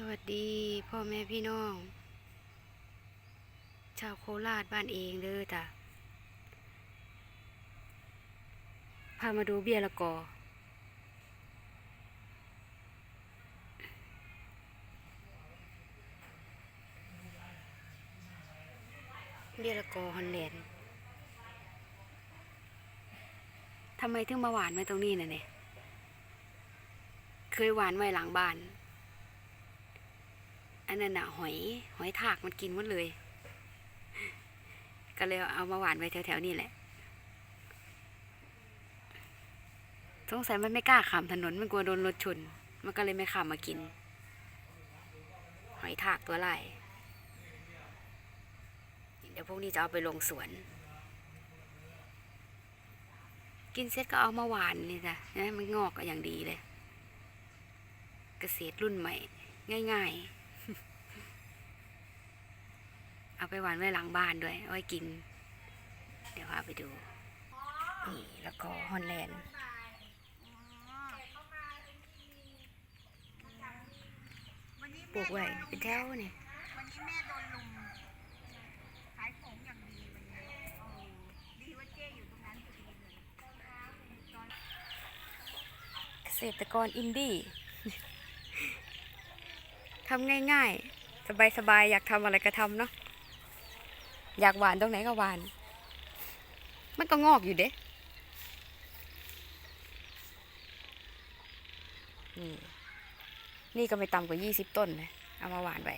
สวัสดีพ่อแม่พี่น้อง ชาวโคราชบ้านเองเด้อจ้ะพามาดูเบี้ยละกอ เบี้ยละกอฮอนแลนด์ทำไมถึงมาหวานไว้ตรงนี้น่ะเนี่ย เคยหวานไว้หลังบ้าน อันนั้นน่ะหอยหอยทากมันกินหมดเลย ก็เลยเอามาหวานไว้แถวๆนี่แหละสงสัยมันไม่กล้าข้ามถนนมันกลัวโดนรถชน มันก็เลยไม่ข้ามมากิน หอยทากตัวไล่เดี๋ยวพวกนี้จะเอาไปลงสวน กินเสร็จก็เอามาหวานนี่จ้ะนะมันงอกอย่างดีเลย เกษตรรุ่นใหม่ ง่าย ๆ เอาไปหวานไว้หลังบ้านด้วยเอาไว้กิน เดี๋ยวพาไปดูนี่แล้วก็ฮอนแลนด์ปลูกไว้เป็นแถวนี่วันนี้แม่โดนลุมขายของอย่างดีวันนี้ดีว่าเจ๊อยู่ตรงนั้นพอดีเลยเกษตรกรอินดี้ทำง่ายๆ สบายๆ อยากทำอะไรก็ทำเนาะ อยากหวานตรงไหนก็หวาน มันก็งอกอยู่เด้นี่นี่ก็ไม่ต่ำกว่ายี่สิบต้นเลยเอามาหวานไว้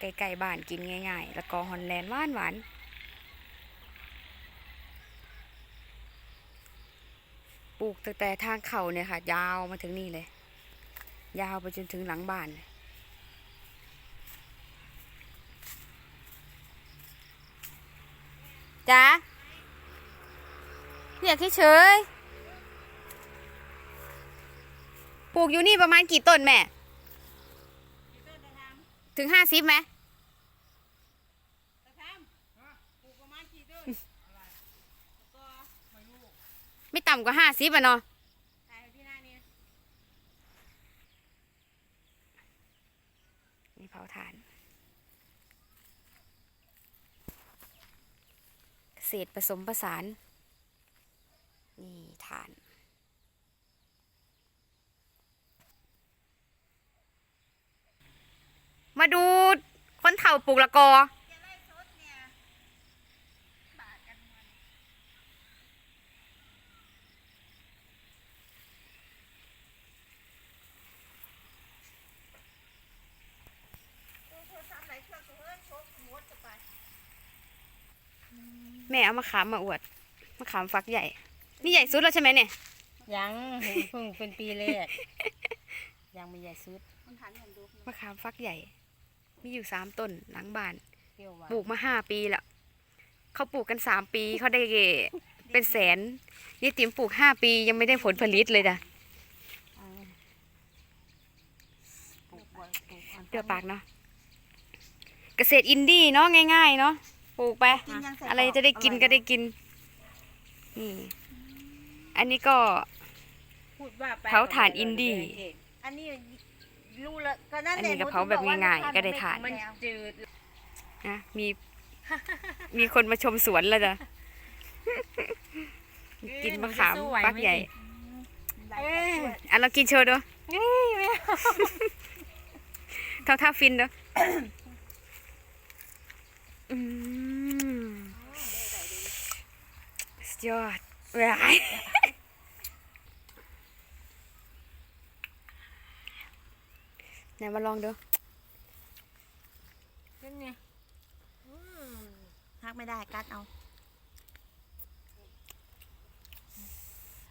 ใกล้ๆบ้านกินง่าย ๆ แล้วก็ฮอนแลนด์หวานหวานปลูกตั้งแต่ทางเขาเนี่ยค่ะ ยาวมาถึงนี่เลย ยาวไปจนถึงหลังบ้านเลย จ้าเรียกเฉยๆปลูกอยู่นี่ประมาณกี่ต้นแม่ ถึงห้าสิบไหมไม่ต่ำกว่าห้าสิบอะเนาะขายที่หน้านี้นี่เผาถ่าน เศษผสมผสาน นี่ฐานมาดูคนเฒ่าปลูกละกอ จะไล่ชดเนี่ยบาทกันมันดูโทรศัพท์ไหนเครื่องตัวเอ้ยชดหมดจะไป แม่เอามะขามมาอวดมะขามฟักใหญ่ นี่ใหญ่สุดแล้วใช่ไหมเนี่ยยังเพิ่งเป็นปีแรกยังไม่ใหญ่สุดมันหันเห็นดูมะขามฟักใหญ่ มีอยู่สามต้นหลังบ้านเปรี้ยวหวานปลูกมาห้าปีแล้วเขาปลูกกันสามปีเขาได้เป็นแสนนี่ติ๋มปลูกห้าปียังไม่ได้ผลผลิตเลยจ้ะอ่าปลูกไว้ปลูกอันเปรี้ยวปากเนาะเกษตรอินดี้เนาะง่ายๆเนาะ ปลูกไป กินยังใส่อะไรจะได้กินก็ได้กิน นี่ อันนี้ก็ พูดว่าไปเผาถ่านอินดี้ อันนี้รู้แล้วก็นั่นอันแหนี้ละกะเพราแบบง่ายๆก็ได้ทาน มันจืดนะมี มีคนมาชมสวนแล้วจ้ะ กินมะขามฟักใหญ่เอ้ยอะเรากินโชว์ดูเท่าท่าฟินดูอืม สุดยอดเว้ยไหนมาลองดูเป็นไงหักไม่ได้กัดเอา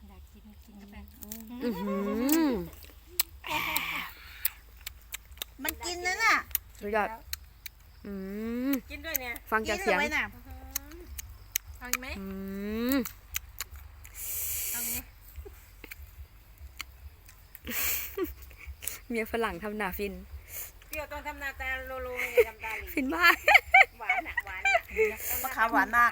อยากกินกินกาแฟอื้อหือมันกินนั่นน่ะสุดยอดอืมกินด้วยเนี่ย ฟังจากเสียงกินอาไว้น่ะ เอาอีกไหมอืมเอาอีกไหมเมียฝรั่งทำหนาฟิน เปรี้ยวตอนทำหนาตาโลโลอย่าทำตาหลีฟินมาก หวานอะหวานอะมะขามหวานมาก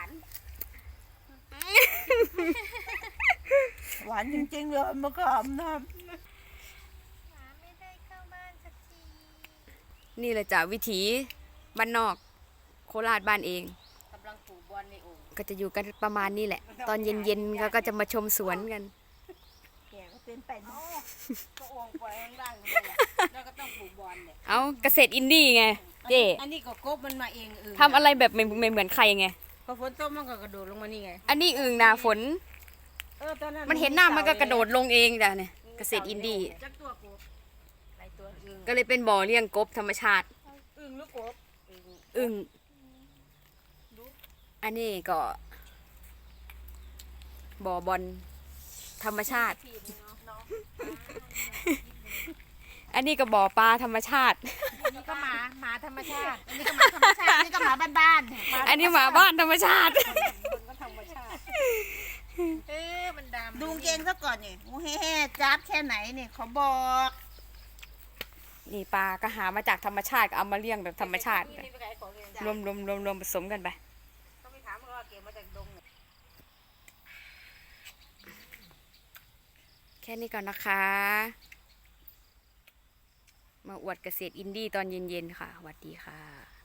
หวานจริงๆเลยมะขามนะไม่ได้เข้าบ้านนี่เลยจ้ะวิถีบ้านนอก โคราชบ้านเองกำลัง ปลูกบอลในโอ่งก็จะอยู่กันประมาณนี้แหละ ตอนเย็นๆก็ก็จะมาชมสวนกัน แกก็เป็นไปเนาะก็โอ่งปล่อยข้างล่างเลยแล้วก็ต้องปลูกบอลเนี่ยเอาเกษตรอินดี้ไงเจ๊อันนี้ก็กบมันมาเองเออทำอะไรแบบไม่ไม่เหมือนใครไง พอฝนตกมันก็กระโดดลงมานี่ไง อันนี้อึ่งหนาฝน เออตอนนั้นมันเห็นหน้ามันก็กระโดดลงเองจ้ะเนี่ยเกษตรอินดี้จักตัวกบหลายตัวอึ่งก็เลยเป็นบ่อเลี้ยงกบธรรมชาติอึ่งหรือกบอึ่ง อึ่งอันนี้ก็บ่อบอลธรรมชาติพี่นี่เนาะเนาะอันนี้ก็บ่อปลาธรรมชาติ อันนี้ก็หมาหมาธรรมชาติ อันนี้ก็หมาธรรมชาติ อันนี้ก็หมาบ้านๆอันนี้หมาบ้านธรรมชาติ คนก็ธรรมชาติ เอ๊ะมันดำดูเกงซะก่อนนี่หมูแห่ๆจับแค่ไหนนี่เขาบอก นี่ปลาก็หามาจากธรรมชาติก็เอามาเลี้ยงแบบธรรมชาตินี่ไปขายของเองจ้ะรวมรวมรวมรวมผสมกันไป ต้องไปถามเขาว่าเก็บมาจากดงเนี่ย แค่นี้ก่อนนะคะ มาอวดเกษตรอินดี้ตอนเย็นๆค่ะสวัสดีค่ะ